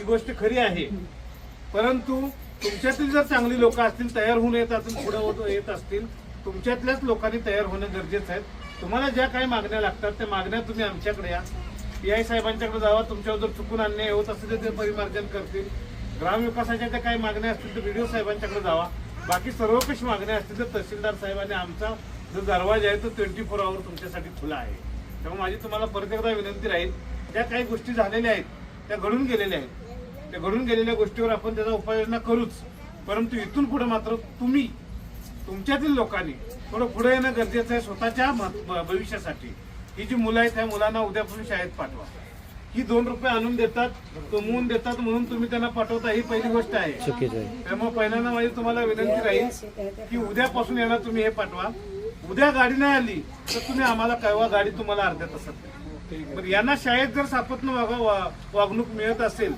ही गोष्ट खरी आहे. परंतु तुमच्यातील जर चांगली लोक असतील तयार होऊन येत असून पुढे होत- येत असतील तुमच्यातल्याच लोकांनी तयार होणं गरजेचं आहे. तुम्हाला ज्या काही मागण्या लागतात त्या मागण्या तुम्ही आमच्याकडे या. पी आय साहेबांच्याकडे जावा तुमच्यावर जर चुकून अन्याय होत असेल तर ते परिमार्जन करतील. ग्रामविकासाच्या ज्या काही मागण्या असतील तर व्हिडिओ साहेबांच्याकडे जावा. बाकी सर्वकष मागण्या असतील तर तहसीलदार साहेबांनी आमचा जो दरवाजा आहे तो ट्वेंटी फोर आवर तुमच्यासाठी खुला आहे. त्यामुळे माझी तुम्हाला परत एकदा विनंती राहील ज्या काही गोष्टी झालेल्या आहेत त्या घडून गेलेल्या आहेत. त्या घडून गेलेल्या गोष्टीवर आपण त्याचा उपाययोजना करूच. परंतु इथून पुढे मात्र तुम्ही तुमच्यातील लोकांनी थोडं पुढे येणं गरजेचं आहे स्वतःच्या भविष्यासाठी. ही जी मुलं आहेत त्या मुलांना उद्यापासून शाळेत पाठवा. ही दोन रुपये आणून देतात कमवून देतात म्हणून तुम्ही त्यांना पाठवता ही पहिली गोष्ट आहे. त्यामुळे पहिल्यांदा माझी तुम्हाला विनंती राहील की उद्यापासून येणार तुम्ही हे पाठवा. उद्या गाडी नाही आली तर तुम्ही आम्हाला कळवा गाडी तुम्हाला अर्ध्या तासात. बरं यांना शाळेत जर सापत्न वागा वागणूक मिळत असेल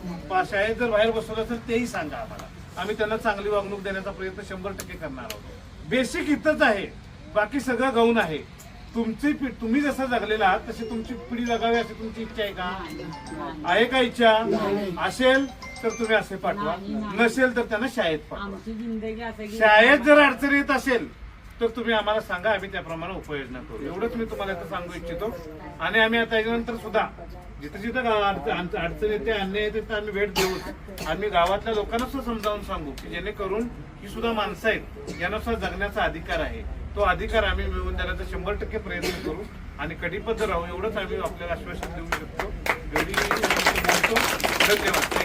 शाळेत जर बाहेर बसवलं असेल तेही सांगा आम्हाला. आम्ही त्यांना चांगली वागणूक देण्याचा प्रयत्न शंभर टक्के करणार आहोत. बेसिक इथंच आहे बाकी सगळं गौण आहे. तुमची तुम्ही जसं जगलेला आहात तशी तुमची पिढी जगावी अशी तुमची इच्छा आहे का? आहे का इच्छा? असेल तर तुम्ही असे पाठवा. नसेल तर त्यांना शाळेत पाठवा. शाळेत जर अडचण येत असेल तर तुम्ही आम्हाला सांगा आम्ही त्याप्रमाणे उपाययोजना करू. एवढंच मी तुम्हाला आता सांगू इच्छितो. आणि आम्ही आता याच्यानंतर सुद्धा जिथं जिथं गा- अडचण अडचण येते अन्याय येते तर आम्ही भेट देऊ आम्ही गावातल्या लोकांना सुद्धा समजावून सांगू की जेणेकरून ही सुद्धा माणसं आहेत यांना सुद्धा जगण्याचा अधिकार आहे. तो अधिकार आम्ही मिळवून देण्याचा शंभर टक्के प्रयत्न करू आणि कटिबद्ध राहू एवढंच आम्ही आपल्याला आश्वासन देऊ शकतो. एवढी धन्यवाद.